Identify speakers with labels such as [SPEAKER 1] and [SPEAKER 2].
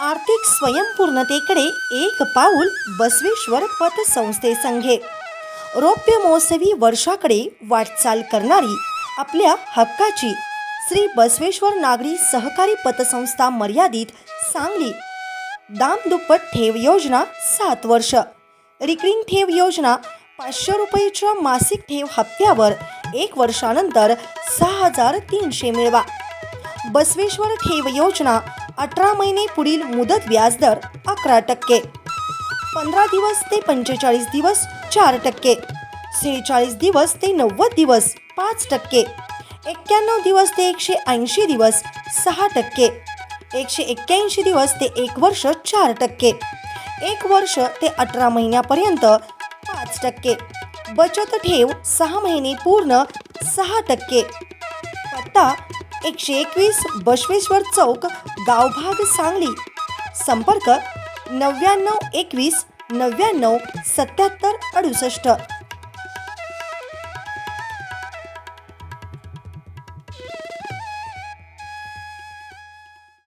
[SPEAKER 1] आर्थिक स्वयंपूर्णतेकडे एक पाऊल बसवेश्वर पतसंस्थे संघे रौप्य महोत्सवी वर्षाकडे वाटचाल करणारी आपल्या हक्काची श्री बसवेश्वर नागरी सहकारी पतसंस्था मर्यादित सांगली. दाम दुप्पट ठेव योजना सात वर्ष. रिकरिंग ठेव योजना पाचशे रुपयेच्या मासिक ठेव हप्त्यावर एक वर्षानंतर सहा हजार तीनशे मिळवा. बसवेश्वर ठेव योजना अठरा महिने पुढील मुदत व्याजदर अकरा टक्के. पंधरा दिवस ते पंचेचाळीस दिवस चार टक्के. सेहेचाळीस दिवस ते नव्वद दिवस पाच टक्के. एक्क्याण्णव दिवस ते एकशे ऐंशी दिवस सहा टक्के. एकशे एक्क्याऐंशी दिवस ते एक वर्ष चार टक्के. एक वर्ष ते अठरा महिन्यापर्यंत पाच टक्के. बचत ठेव सहा महिने पूर्ण सहा टक्के. पत्ता एकशे एकवीस बसवेश्वर चौक गावभाग सांगली. संपर्क नव्याण्णव एकवीस नव्याण्णव सत्याहत्तर अडुसष्ट.